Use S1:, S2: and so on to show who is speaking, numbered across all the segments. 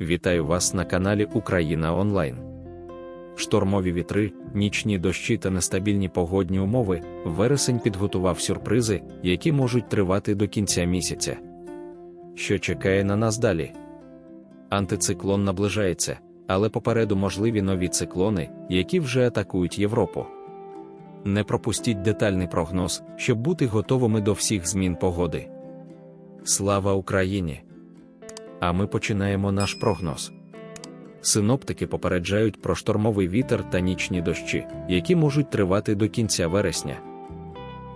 S1: Вітаю вас на каналі Україна Онлайн. Штормові вітри, нічні дощі та нестабільні погодні умови. Вересень підготував сюрпризи, які можуть тривати до кінця місяця. Що чекає на нас далі? Антициклон наближається, але попереду можливі нові циклони, які вже атакують Європу. Не пропустіть детальний прогноз, щоб бути готовими до всіх змін погоди. Слава Україні! А ми починаємо наш прогноз. Синоптики попереджають про штормовий вітер та нічні дощі, які можуть тривати до кінця вересня.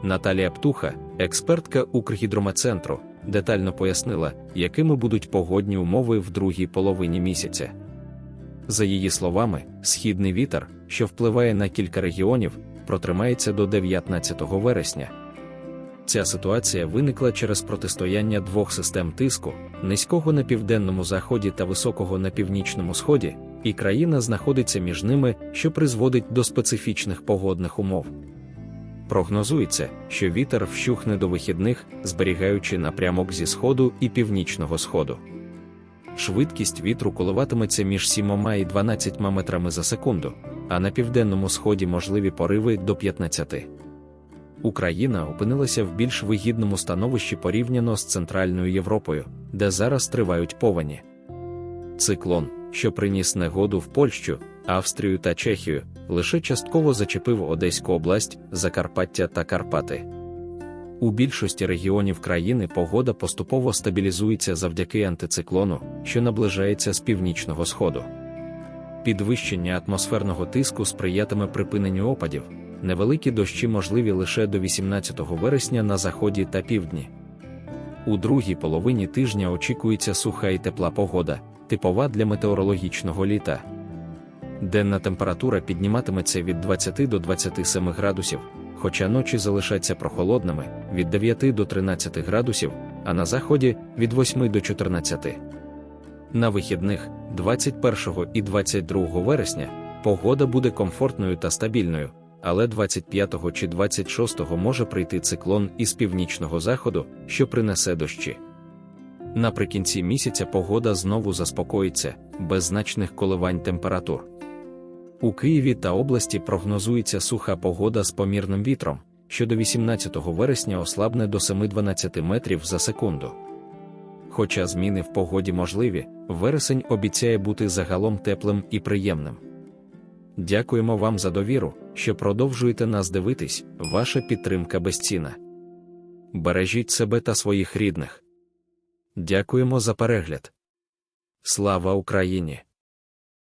S1: Наталія Птуха, експертка Укргідрометцентру, детально пояснила, якими будуть погодні умови в другій половині місяця. За її словами, східний вітер, що впливає на кілька регіонів, протримається до 19 вересня. Ця ситуація виникла через протистояння двох систем тиску низького на південному заході та високого на північному сході, і країна знаходиться між ними, що призводить до специфічних погодних умов. Прогнозується, що вітер вщухне до вихідних, зберігаючи напрямок зі сходу і північного сходу. Швидкість вітру коливатиметься між 7 і 12 метрами за секунду, а на південному сході можливі пориви до 15. Україна опинилася в більш вигідному становищі порівняно з Центральною Європою, де зараз тривають повені. Циклон, що приніс негоду в Польщу, Австрію та Чехію, лише частково зачепив Одеську область, Закарпаття та Карпати. У більшості регіонів країни погода поступово стабілізується завдяки антициклону, що наближається з північного сходу. Підвищення атмосферного тиску сприятиме припиненню опадів, невеликі дощі можливі лише до 18 вересня на заході та півдні. У другій половині тижня очікується суха і тепла погода, типова для метеорологічного літа. Денна температура підніматиметься від 20 до 27 градусів, хоча ночі залишаться прохолодними від 9 до 13 градусів, а на заході від 8 до 14. На вихідних 21 і 22 вересня погода буде комфортною та стабільною, але 25 чи 26 може прийти циклон із північного заходу, що принесе дощі. Наприкінці місяця погода знову заспокоїться, без значних коливань температур. У Києві та області прогнозується суха погода з помірним вітром, що до 18 вересня ослабне до 7-12 метрів за секунду. Хоча зміни в погоді можливі, вересень обіцяє бути загалом теплим і приємним. Дякуємо вам за довіру, що продовжуєте нас дивитись, ваша підтримка безцінна. Бережіть себе та своїх рідних. Дякуємо за перегляд. Слава Україні!